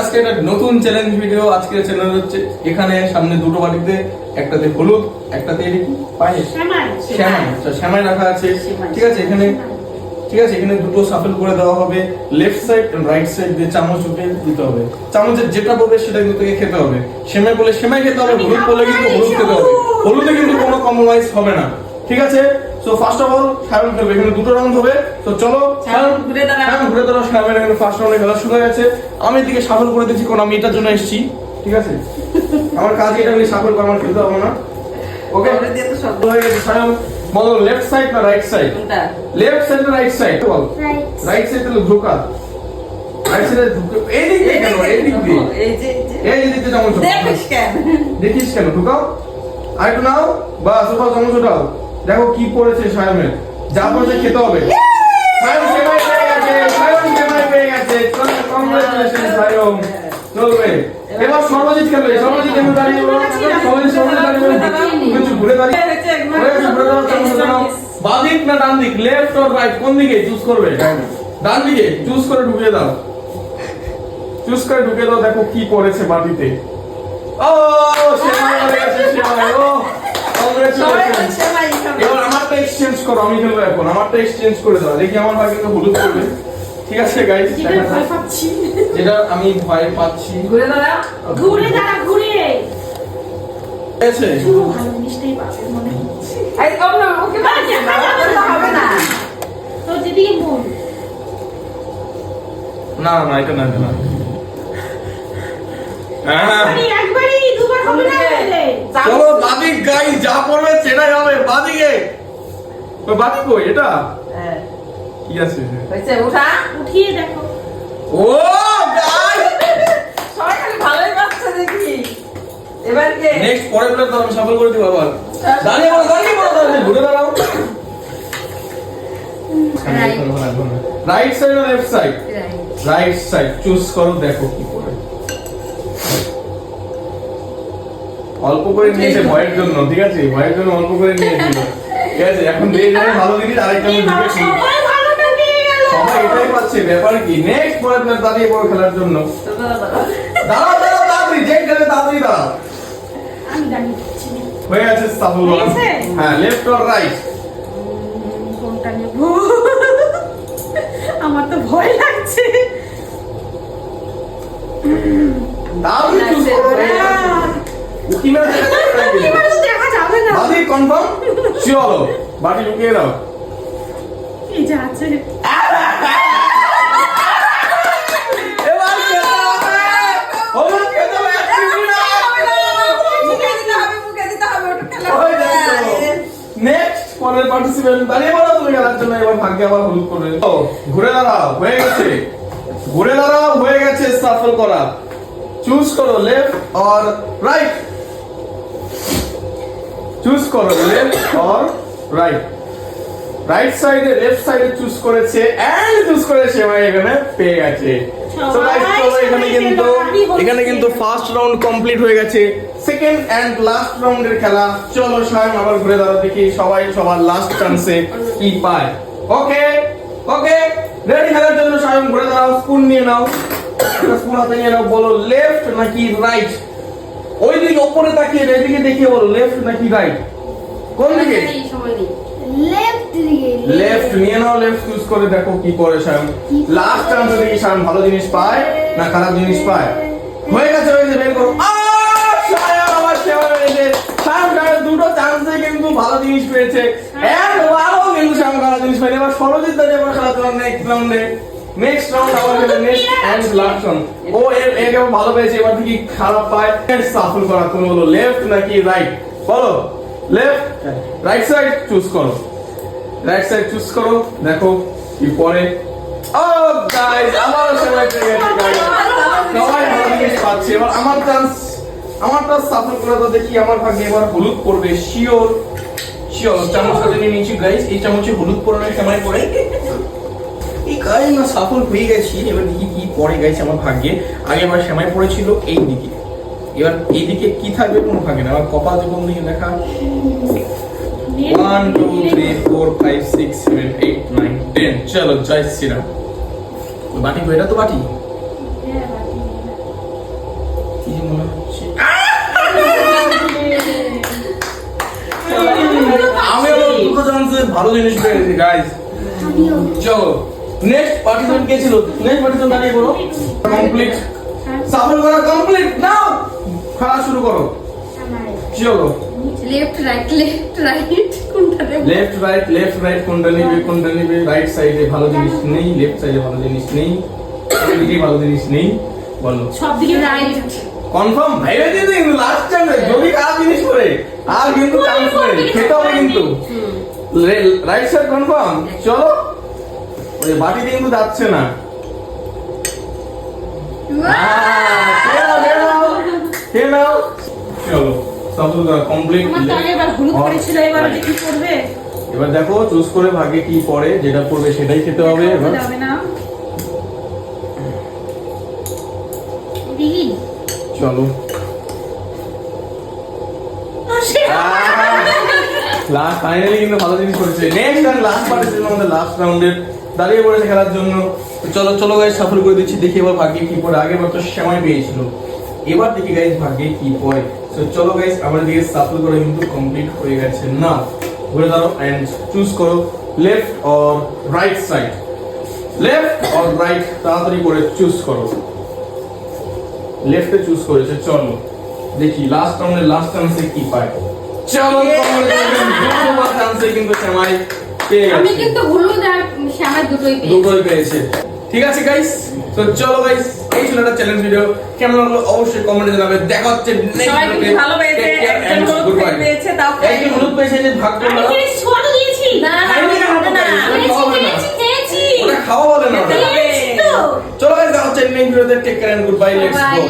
আজকে একটা নতুন চ্যালেঞ্জ ভিডিও আজকে চ্যালেঞ্জ হচ্ছে। এখানে সামনে দুটো বাটিতে একটাতে হলুদ একটাতে পায়েস। শ্যামাই। শ্যামাই আচ্ছা রাখা আছে। ঠিক আছে এখানে ঠিক আছে এখানে দুটো সাফল করে দেওয়া হবে। লেফট সাইড রাইট সাইড দিয়ে চামচ উঠে দিতে হবে। চামচের যেটা বলবে সেটা কিন্তু খেতে হবে। সেমাই বলে সেমাই খেতে হবে হলুদ বলে কিন্তু হলুদ খেতে হবে। হলুদে কিন্তু কোনো কম্প্রোমাইজ হবে না। ঠিক আছে? So first of all Sayan খেলবে এখানে দুটো রাউন্ড হবে। তো চলো সায়ন, ঘুরে দাঁড়া। সায়ন ঘুরে দাঁড়াও সায়ন এখানে ফার্স্ট রাউন্ডে খেলা শুরু হয়ে গেছে। আমি এদিকে সাফল করে দিচ্ছি কারণ আমি এটার জন্য এসেছি। ঠিক আছে? আমার কাজ এটা আমি সাফল করে আমার খেলতে হবে না। ওকে ওটা দিয়ে তো সব। হয়ে গেছে সায়ন বলো লেফট সাইড না রাইট সাইড কোনটা লেফট সাইড না রাইট সাইড বল। রাইট সাইড তাহলে ঢোকা রাইট সাইডে এই দিক দিয়ে কেন? এই দিক দিয়ে। এই যে এই দিক দিয়ে চামচ দেখিস কেন? দেখিস কেন? ঢুকাও। আর একটু নাও। বাস ওটাও চামচ ওটাও দেখো কি পড়েছে সায়নের যা পড়েছে খেতে হবে। সায়ন সেমাই পেয়ে গেছে সায়ন সেমাই পেয়ে গেছে। কংগ্রেচুলেশন সায়ন চলবে। এবার সর্বজিৎ খেলবে। সর্বজিৎ এমন দাঁড়িয়ে সর্বজিৎ সর্বজিৎ দাঁড়িয়ে কিছু ঘুরে দাঁড়িয়ে হয়েছে একবার। গেছে, ঘুরে দাঁড়াও, বাঁ দিক না ডান দিক লেফট অর রাইট কোন দিকে? চুজ করবে। ডান দিকে চুজ করে ঢুকিয়ে দাও। চুজ করে ঢুকিয়ে দাও দেখো কি পড়েছে বাটিতে ও সেমাই হয়ে গেছে সেমাই ও এবার আমারটা এক্সচেঞ্জ করো আমি খেলব এখন আমারটা এক্সচেঞ্জ করে দাও। দেখি আমার ভাগে তো হলুদ করবে ঠিক আছে গাইস যেটা ভয় পাচ্ছি। যেটা আমি ভয় পাচ্ছি। ঘুরে দাঁড়া। ঘুরে দাঁড়া ঘুরে। ঠিক আছে পুরো ভালো জিনিসটাই পাবে মনে হচ্ছে। এই ও না, না, এটা না এটা না। চলো বাদিক গাই যা পড়বে সেটাই হবে বাদিকে। ওই বাদিক কই? এটা? হ্যাঁ, কি আছে? হয়েছে, উঠা। উঠিয়ে দেখো। ও গাই সবাই খালি ভালোই পাচ্ছে দেখি। এবার কে? নেক্সট পরের তো আমি সফল করে দিব আবার। দাঁড়িয়ে বলো দাঁড়িয়ে বলো দাঁড়িয়ে ঘুরে দাঁড়াও। রাইট সাইড না left side right side choose করো দেখো কি। অল্প করে নিয়েছে ভয়ের জন্য ঠিক আছে? ভয়ের জন্য অল্প করে নিয়েছিল। ঠিক আছে এখন দিয়ে যাবে ভালো জিনিস আরেকটা আমি ঢুকেছি সবাই এটাই পাচ্ছে ব্যাপার কি? নেক্সট পরের প্লেয়ার দাঁড়িয়ে পড়ো খেলার জন্য। দাঁড়া, দাঁড়া। দাঁড়াও দাঁড়াও তাড়াতাড়ি যে খেলে তাড়াতাড়ি দাঁড়াও। হয়ে আছে হয়েছে? হ্যাঁ লেফট অর রাইট কোনটা নেব? আমার তো ভয় লাগছে। তাড়াতাড়ি চুজ করো আহ, উকি দেখা যাবে না। কনফার্ম চলো লুকিয়ে দাও এই যে আছে। নেক্সট পরের পার্টিসিপেন্ট দাঁড়িয়ে বলো তুমি খেলার জন্য এবার ভাগ্যে আবার হলুদ করবে। ও, ঘুরে দাঁড়াও হয়ে গেছে। ঘুরে দাঁড়াও হয়ে গেছে সাফল করা। চুজ করো লেফট অর রাইট চুজ করো লেফট অর রাইট রাইট সাইডে লেফট সাইডে চুজ করেছে এন্ড চুজ করেছে মানে এখানে পেয়ে গেছে। Guys, সবাই এখানে কিন্তু এখানে কিন্তু ফার্স্ট রাউন্ড কমপ্লিট হয়ে গেছে। সেকেন্ড এন্ড লাস্ট রাউন্ডের খেলা। চলো সায়ন আবার ঘুরে দাঁড়াও দেখি সবাই সবার লাস্ট চান্সে কি পায়। ওকে ওকে রেডি খেলার জন্য সায়ন ঘুরে দাঁড়াও স্পুন নিয়ে নাও। স্পুন হাতে নিয়ে নাও বলো লেফট নাকি রাইট ওই দিকে ওপরে তাকিয়ে এদিকে দেখিয়ে বলো লেফট নাকি রাইট কোন দিকে? লেফট নিয়ে নাও লেফট চুজ করে দেখো কি করে সায়ন লাস্ট চান্সে দেখি সায়ন ভালো জিনিস পায় না খারাপ জিনিস পায় হয়ে গেছে হয়ে গেছে বের করো। আবার দুটো চান্সে কিন্তু ভালো জিনিস পেয়েছে। এন্ড ভালো কিন্তু সায়ন ভালো জিনিস পেয়েছে এবার সরজিৎ দাঁড়িয়ে খেলা নেক্সট রাউন্ডে নেক্সট রাউন্ড আবার খেলে নেক্সট এন্ড লাস্ট রাউন্ড ও এর এবার ভালো পেয়েছে, এবার কি খারাপ পায় সাফল করা তুমি বলো লেফট নাকি রাইট বলো লেফট রাইট সাইড চুজ করো। রাইট সাইড চুজ করো, দেখো কি পরে ও গাইস আমারও সময় পেয়ে গেছে, guys। সবাই ভালো জিনিস পাচ্ছে, এবার আমার চান্স আমারটা সাফল করে তো দেখি আমার ভাগ্যে এবার হলুদ পড়বে শিওর শিওর চামচ হাতে নিয়ে নিয়েছি গাইস এই চামচে হলুদ পড়ানোর সময় পড়ে। এই গাই না সাফল হয়ে গেছি এবার দেখি কি পড়ে গেছে আমার ভাগ্যে। আগে আমার সময় পড়েছিল এই দিকে। এবার এই দিকে কি থাকবে কোনো ভাগ্যে না। আমার কপাল কোন দিকে দেখা? One two three four five six seven eight nine ten চলো জয় শ্রীরাম। বাটি এটা তো বাটি? হ্যাঁ, বাকি আমি দুটো চান্সে ভালো জিনিস পেয়েছি আমিও। চলো। নেক্সট পার্টিসিপেন্ট কে ছিল? নেক্সট পার্টিসিপেন্ট দাঁড়িয়ে করো কমপ্লিট সাফল করা কমপ্লিট নাও খেলা শুরু করো। আমার চলো লেফট রাইট লেফট রাইট কোনটা দেব? লেফট রাইট লেফট রাইট কোনটা নিবে কোনটা নিবে? রাইট সাইডে ভালো জিনিস নেই লেফট সাইডে ভালো জিনিস নেই দিকে ভালো জিনিস নেই। বলো। সব দিকে রাইট কনফার্ম ভাইবে কিন্তু লাস্ট চান্স যদি খারাপ জিনিস করে আর কিন্তু চান্স নেই খেতে হবে কিন্তু। রাইট সাইড কনফার্ম চলো। ওই বাটিতে কিন্তু যাচ্ছে না। চলো কমপ্লিট এবার হলুদ পড়েছিল এবার যে কি করবে এবার দেখো চুজ করে ভাগে কি পড়ে যেটা পড়বে সেটাই খেতে হবে এবার। চলো। লাস্ট ফাইনালি কিন্তু ভালো জিনিস করেছে। নেক্সট আর লাস্ট আমাদের লাস্ট রাউন্ডের দাঁড়িয়ে পড়েছে খেলার জন্য। চলো চলো গাইজ সফল করে দিচ্ছি, দেখি এবার ভাগ্যে কি পড়ে। আগের সময় পেয়েছিল। এবার দেখি গাইজ ভাগ্যে কি পড়ে। তো চলো গাইজ আমাদের দিকে সাফল করে কিন্তু কমপ্লিট হয়ে গেছে। না ঘুরে দাঁড়ো এন্ড চুজ করো। Left or right side left or right তাড়াতাড়ি করে চুজ করো। লেফটে চুজ করেছে, চলো। দেখি লাস্ট রাউন্ডে লাস্ট চান্সে কি পায়। চলো দুটো চান্সে কিন্তু সেমাই পেয়ে আমি কিন্তু হলুদ আর শ্যামার দুটোই পেয়েছি। দুটোই পেয়েছে। ঠিক আছে গাইস তো চলো গাইস এই ছিল একটা চ্যালেঞ্জ ভিডিও কেমন লাগল? অবশ্যই কমেন্টে জানাবে। দেখা হচ্ছে next সবাই video তে। কিন্তু ভালো পেয়েছে। একজন হলুদ পেয়েছে তাও একজন হলুদ পেয়েছে যে ভাগ আমি ছোট দিয়েছি। না না না, ওটা খাওয়া হবে না। খেয়েছি খেয়েছি ওটা খাওয়া বলে না ওটা। খেতে হবে। খেয়েছি তো। চলো গাইস দেখা হচ্ছে নেক্সট ভিডিওতে take care and goodbye let's go